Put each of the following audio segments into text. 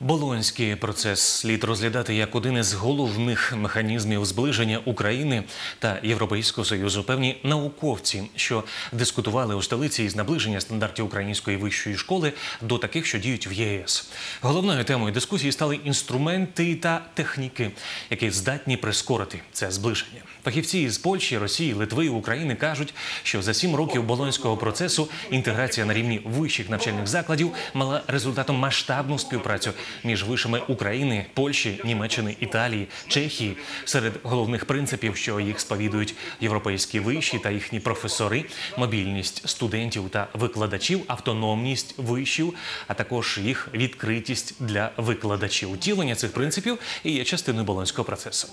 Болонський процес слід розглядати як один із головних механізмів зближення України та Європейського союзу. Певні науковці, що дискутували у столиці із наближення стандартів української вищої школи до таких, що діють в ЄС. Головною темою дискусії стали інструменти та техніки, які здатні прискорити це зближення. Фахівці із Польщі, Росії, Литви України кажуть, що за сім років болонського процесу інтеграція на рівні вищих навчальних закладів мала результатом масштабну співпрацю між вишами України, Польщі, Німеччини, Італії, Чехії. Серед головних принципів, що їх сповідують європейські виші та їхні професори, мобільність студентів та викладачів, автономність вишів, а також їх відкритість для викладачів. Утілення цих принципів і є частиною болонського процесу.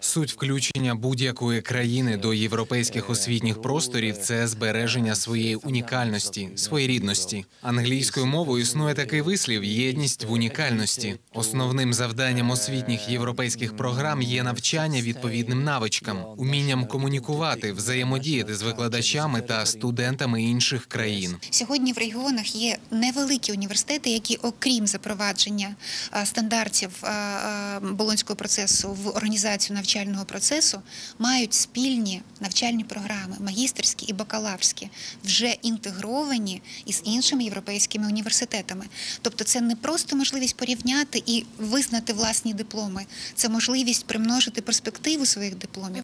Суть включення будь-якої країни до європейських освітніх просторів це збереження своєї унікальності, своєрідності. Англійською мовою існує такий вислів єдність в унікальності. Основним завданням освітніх європейських програм є навчання відповідним навичкам, умінням комунікувати, взаємодіяти з викладачами та студентами інших країн. Сьогодні в регіонах є невеликі університети, які, окрім запровадження стандартів болонського процесу в організацію навчального процесу, мають спільні навчальні програми, магістерські і бакалаврські, вже інтегровані із іншими європейськими університетами. Тобто, це не просто можливість порівняти і визнати власні дипломи, це можливість примножити перспективу своїх дипломів.